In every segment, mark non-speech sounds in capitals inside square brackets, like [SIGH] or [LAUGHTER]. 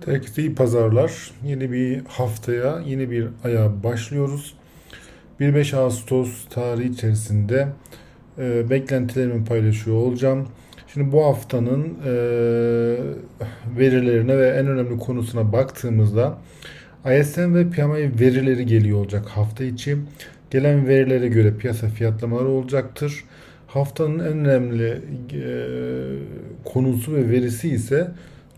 Herkese iyi pazarlar. Yeni bir haftaya, yeni bir aya başlıyoruz. 1-5 Ağustos tarihi içerisinde e, beklentilerimi paylaşıyor olacağım. Şimdi bu haftanın e, verilerine ve en önemli konusuna baktığımızda ISM ve PMI verileri geliyor olacak hafta içi. Gelen verilere göre piyasa fiyatlamaları olacaktır. Haftanın en önemli e, konusu ve verisi ise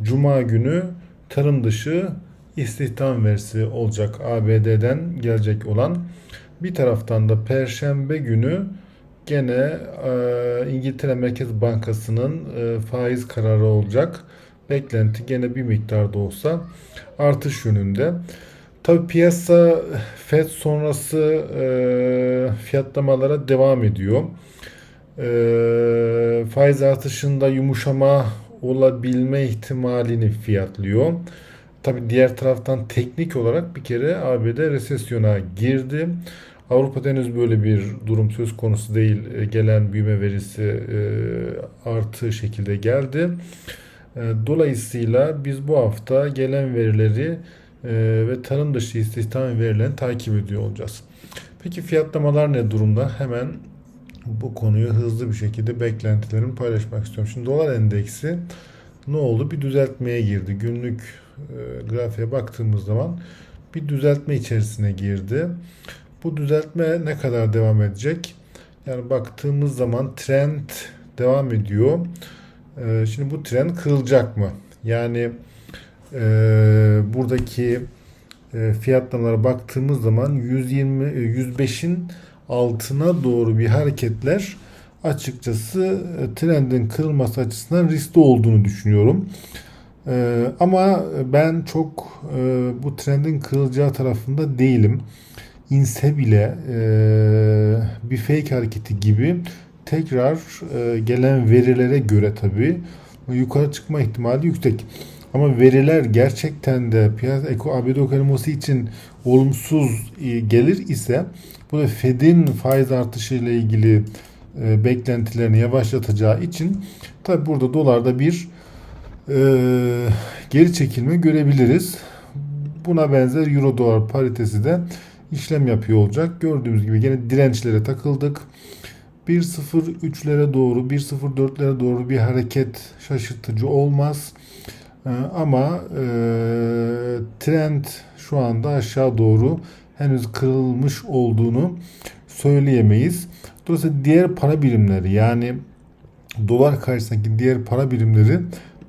Cuma günü tarım dışı istihdam verisi olacak ABD'den gelecek olan. Bir taraftan da Perşembe günü gene e, İngiltere Merkez Bankası'nın e, faiz kararı olacak. Beklenti gene bir miktar da olsa artış yönünde. Tabi piyasa FED sonrası e, fiyatlamalara devam ediyor. E, faiz artışında yumuşama olabilme ihtimalini fiyatlıyor. Tabi diğer taraftan teknik olarak bir kere ABD resesyona girdi. Avrupa'da henüz böyle bir durum söz konusu değil. E, Gelen büyüme verisi e, artı şekilde geldi. E, Dolayısıyla biz bu hafta gelen verileri ve tarım dışı istihdam verilerini takip ediyor olacağız. Peki fiyatlamalar ne durumda? Hemen bu konuyu hızlı bir şekilde beklentilerimi paylaşmak istiyorum. Şimdi dolar endeksi ne oldu? Bir düzeltmeye girdi. Günlük e, grafiğe baktığımız zaman bir düzeltme içerisine girdi. Bu düzeltme ne kadar devam edecek? Yani baktığımız zaman trend devam ediyor. E, şimdi bu trend kırılacak mı? Yani e, buradaki e, fiyatlamalara baktığımız zaman 120 105'in altına doğru bir hareketler açıkçası e, trendin kırılması açısından riskli olduğunu düşünüyorum. E, ama ben çok e, bu trendin kırılacağı tarafında değilim. İnse bile bir fake hareketi gibi tekrar gelen verilere göre tabii yukarı çıkma ihtimali yüksek. Ama veriler gerçekten de piyasa eko için olumsuz gelir ise bu da Fed'in faiz artışı ile ilgili e, beklentilerini yavaşlatacağı için tabi burada dolarda bir e, geri çekilme görebiliriz. Buna benzer euro dolar paritesi de işlem yapıyor olacak. Gördüğümüz gibi yine dirençlere takıldık. 1.03'lere doğru 1.04'lere doğru bir hareket şaşırtıcı olmaz. E, ama e, trend şu anda aşağı doğru henüz kırılmış olduğunu söyleyemeyiz. Dolayısıyla diğer para birimleri yani dolar karşısındaki diğer para birimleri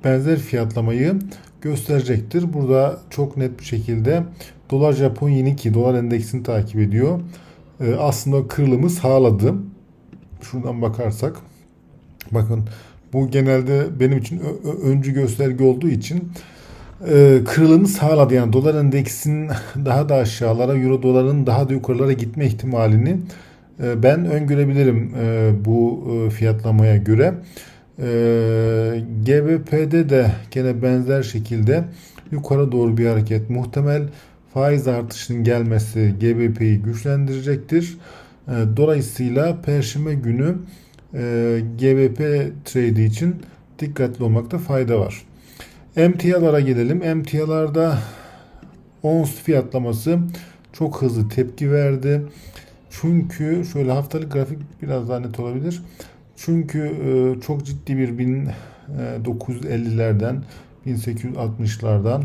benzer fiyatlamayı gösterecektir. Burada çok net bir şekilde dolar Japon yeni ki dolar endeksini takip ediyor. Ee, aslında kırılımı sağladı. Şuradan bakarsak bakın bu genelde benim için öncü gösterge olduğu için e, kırılımı sağladı. Yani dolar endeksinin [LAUGHS] daha da aşağılara, euro doların daha da yukarılara gitme ihtimalini e, ben öngörebilirim e, bu e, fiyatlamaya göre. GBP'de de gene benzer şekilde yukarı doğru bir hareket muhtemel. Faiz artışının gelmesi GBP'yi güçlendirecektir. Dolayısıyla Perşembe günü GBP trade için dikkatli olmakta fayda var. MTA'lara gelelim. MTA'larda ons fiyatlaması çok hızlı tepki verdi. Çünkü şöyle haftalık grafik biraz daha net olabilir. Çünkü e, çok ciddi bir 1950'lerden 1860'lardan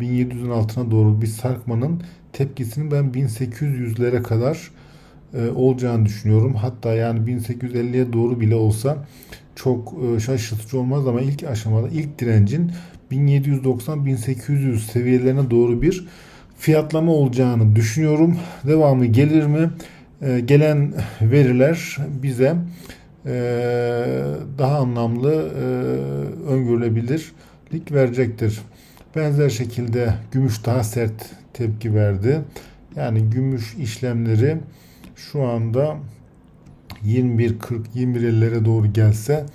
1700'ün altına doğru bir sarkmanın tepkisini ben 1800'lere kadar e, olacağını düşünüyorum. Hatta yani 1850'ye doğru bile olsa çok e, şaşırtıcı olmaz ama ilk aşamada ilk direncin 1790-1800 seviyelerine doğru bir fiyatlama olacağını düşünüyorum. Devamı gelir mi? Ee, gelen veriler bize e, daha anlamlı e, öngörülebilirlik verecektir. Benzer şekilde gümüş daha sert tepki verdi. Yani gümüş işlemleri şu anda 21.40 21.50'lere doğru gelse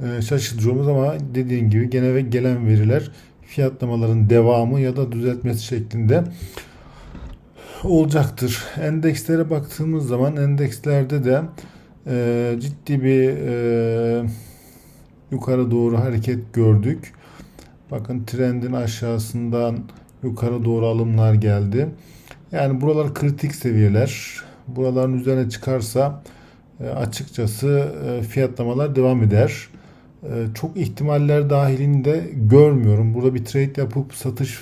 e, şaşırtıcı olmaz ama dediğim gibi gene ve gelen veriler fiyatlamaların devamı ya da düzeltmesi şeklinde olacaktır. Endekslere baktığımız zaman endekslerde de e, ciddi bir e, yukarı doğru hareket gördük. Bakın trendin aşağısından yukarı doğru alımlar geldi. Yani buralar kritik seviyeler. Buraların üzerine çıkarsa e, açıkçası e, fiyatlamalar devam eder. E, Çok ihtimaller dahilinde görmüyorum. Burada bir trade yapıp satış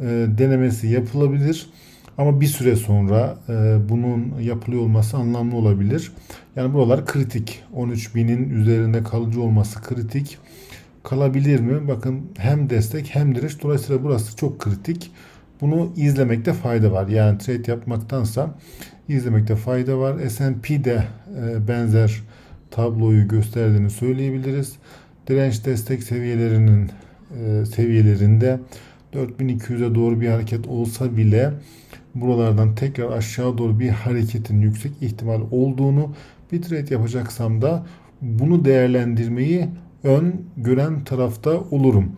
e, denemesi yapılabilir. Ama bir süre sonra e, bunun yapılıyor olması anlamlı olabilir. Yani buralar kritik. 13.000'in üzerinde kalıcı olması kritik. Kalabilir mi? Bakın hem destek hem direnç. Dolayısıyla burası çok kritik. Bunu izlemekte fayda var. Yani trade yapmaktansa izlemekte fayda var. S&P de e, benzer tabloyu gösterdiğini söyleyebiliriz. Direnç destek seviyelerinin e, seviyelerinde 4200'e doğru bir hareket olsa bile buralardan tekrar aşağı doğru bir hareketin yüksek ihtimal olduğunu bir trade yapacaksam da bunu değerlendirmeyi ön gören tarafta olurum.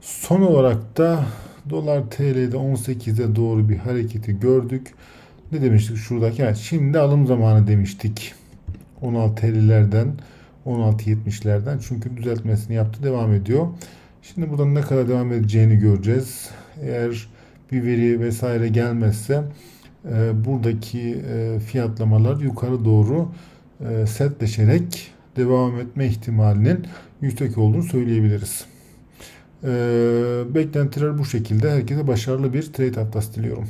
Son olarak da dolar TL'de 18'e doğru bir hareketi gördük. Ne demiştik şuradaki? Yani şimdi alım zamanı demiştik. 16 TL'lerden 16.70'lerden çünkü düzeltmesini yaptı devam ediyor. Şimdi buradan ne kadar devam edeceğini göreceğiz. Eğer bir veri vesaire gelmezse e, buradaki e, fiyatlamalar yukarı doğru e, setleşerek devam etme ihtimalinin yüksek olduğunu söyleyebiliriz. E, beklentiler bu şekilde. Herkese başarılı bir trade haftası diliyorum.